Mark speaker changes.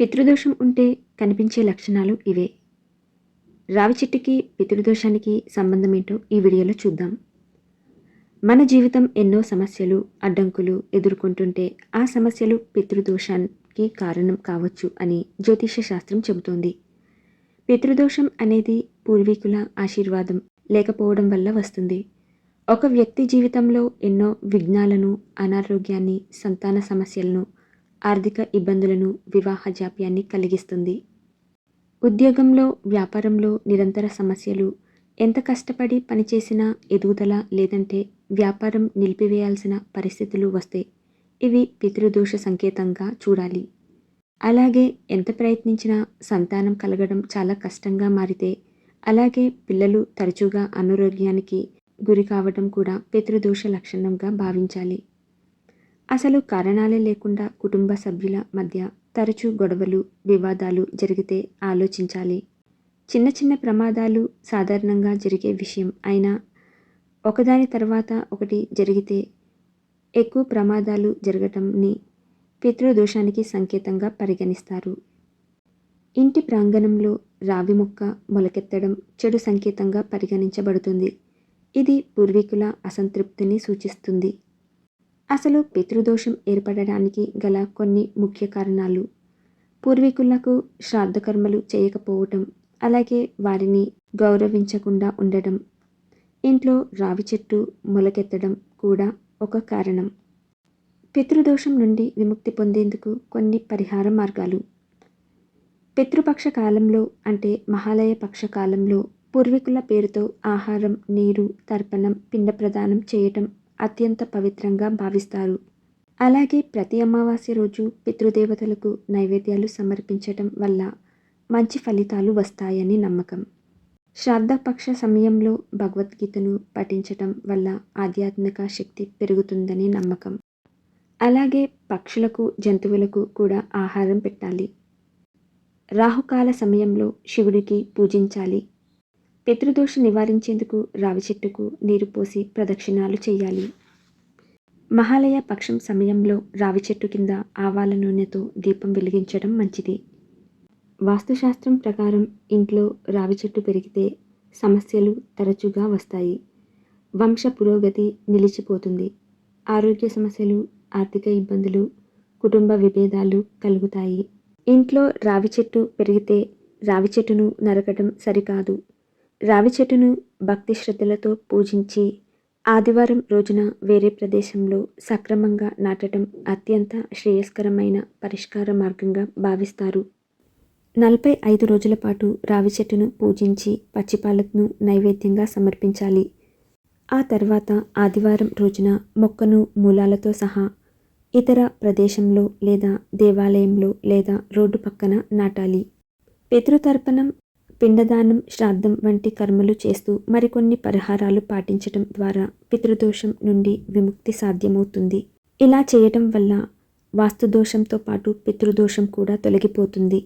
Speaker 1: పితృదోషం ఉంటే కనిపించే లక్షణాలు ఇవే. రావి చెట్టుకి పితృదోషానికి సంబంధం ఏంటో ఈ వీడియోలో చూద్దాం. మన జీవితం ఎన్నో సమస్యలు అడ్డంకులు ఎదుర్కొంటుంటే ఆ సమస్యలు పితృదోషానికి కారణం కావచ్చు అని జ్యోతిష శాస్త్రం చెబుతోంది. పితృదోషం అనేది పూర్వీకుల ఆశీర్వాదం లేకపోవడం వల్ల వస్తుంది. ఒక వ్యక్తి జీవితంలో ఎన్నో విఘ్నాలను అనారోగ్యాన్ని సంతాన సమస్యలను ఆర్థిక ఇబ్బందులను వివాహ జాప్యాన్ని కలిగిస్తుంది. ఉద్యోగంలో వ్యాపారంలో నిరంతర సమస్యలు ఎంత కష్టపడి పనిచేసినా ఎదుగుదల లేదంటే వ్యాపారం నిలిపివేయాల్సిన పరిస్థితులు వస్తే ఇవి పితృదోష సంకేతంగా చూడాలి. అలాగే ఎంత ప్రయత్నించినా సంతానం కలగడం చాలా కష్టంగా మారితే అలాగే పిల్లలు తరచుగా అనారోగ్యానికి గురి కావడం కూడా పితృదోష లక్షణంగా భావించాలి. అసలు కారణాలే లేకుండా కుటుంబ సభ్యుల మధ్య తరచూ గొడవలు వివాదాలు జరిగితే ఆలోచించాలి. చిన్న చిన్న ప్రమాదాలు సాధారణంగా జరిగే విషయం అయినా ఒకదాని తర్వాత ఒకటి జరిగితే ఎక్కువ ప్రమాదాలు జరగటంని పితృదోషానికి సంకేతంగా పరిగణిస్తారు. ఇంటి ప్రాంగణంలో రావి మొక్క మొలకెత్తడం చెడు సంకేతంగా పరిగణించబడుతుంది. ఇది పూర్వీకుల అసంతృప్తిని సూచిస్తుంది. అసలు పితృదోషం ఏర్పడడానికి గల కొన్ని ముఖ్య కారణాలు. పూర్వీకులకు శ్రాద్ధకర్మలు చేయకపోవటం అలాగే వారిని గౌరవించకుండా ఉండడం ఇంట్లో రావి చెట్టు మొలకెత్తడం కూడా ఒక కారణం. పితృదోషం నుండి విముక్తి పొందేందుకు కొన్ని పరిహార మార్గాలు. పితృపక్ష కాలంలో అంటే మహాలయ పక్ష కాలంలో పూర్వీకుల పేరుతో ఆహారం నీరు తర్పణం పిండ ప్రదానం చేయటం అత్యంత పవిత్రంగా భావిస్తారు. అలాగే ప్రతి అమావాస్య రోజు పితృదేవతలకు నైవేద్యాలు సమర్పించటం వల్ల మంచి ఫలితాలు వస్తాయని నమ్మకం. శ్రాద్ధపక్ష సమయంలో భగవద్గీతను పఠించటం వల్ల ఆధ్యాత్మిక శక్తి పెరుగుతుందని నమ్మకం. అలాగే పక్షులకు జంతువులకు కూడా ఆహారం పెట్టాలి. రాహుకాల సమయంలో శివుడికి పూజించాలి. పితృదోష నివారించేందుకు రావి చెట్టుకు నీరు పోసి ప్రదక్షిణాలు చేయాలి. మహాలయ పక్షం సమయంలో రావి చెట్టు కింద ఆవాల నూనెతో దీపం వెలిగించడం మంచిది. వాస్తుశాస్త్రం ప్రకారం ఇంట్లో రావి చెట్టు పెరిగితే సమస్యలు తరచుగా వస్తాయి. వంశ పురోగతి నిలిచిపోతుంది. ఆరోగ్య సమస్యలు ఆర్థిక ఇబ్బందులు కుటుంబ విభేదాలు కలుగుతాయి. ఇంట్లో రావి చెట్టు పెరిగితే రావి చెట్టును నరకడం సరికాదు. రావి చెట్టును భక్తి శ్రద్ధలతో పూజించి ఆదివారం రోజున వేరే ప్రదేశంలో సక్రమంగా నాటడం అత్యంత శ్రేయస్కరమైన పరిష్కార మార్గంగా భావిస్తారు. నలభై ఐదు రోజుల పాటు రావి చెట్టును పూజించి పచ్చిపాలకు నైవేద్యంగా సమర్పించాలి. ఆ తర్వాత ఆదివారం రోజున మొక్కను మూలాలతో సహా ఇతర ప్రదేశంలో లేదా దేవాలయంలో లేదా రోడ్డు పక్కన నాటాలి. పితృతర్పణం పిండదానం శ్రాద్ధం వంటి కర్మలు చేస్తూ మరికొన్ని పరిహారాలు పాటించటం ద్వారా పితృదోషం నుండి విముక్తి సాధ్యమవుతుంది. ఇలా చేయటం వల్ల వాస్తుదోషంతో పాటు పితృదోషం కూడా తొలగిపోతుంది.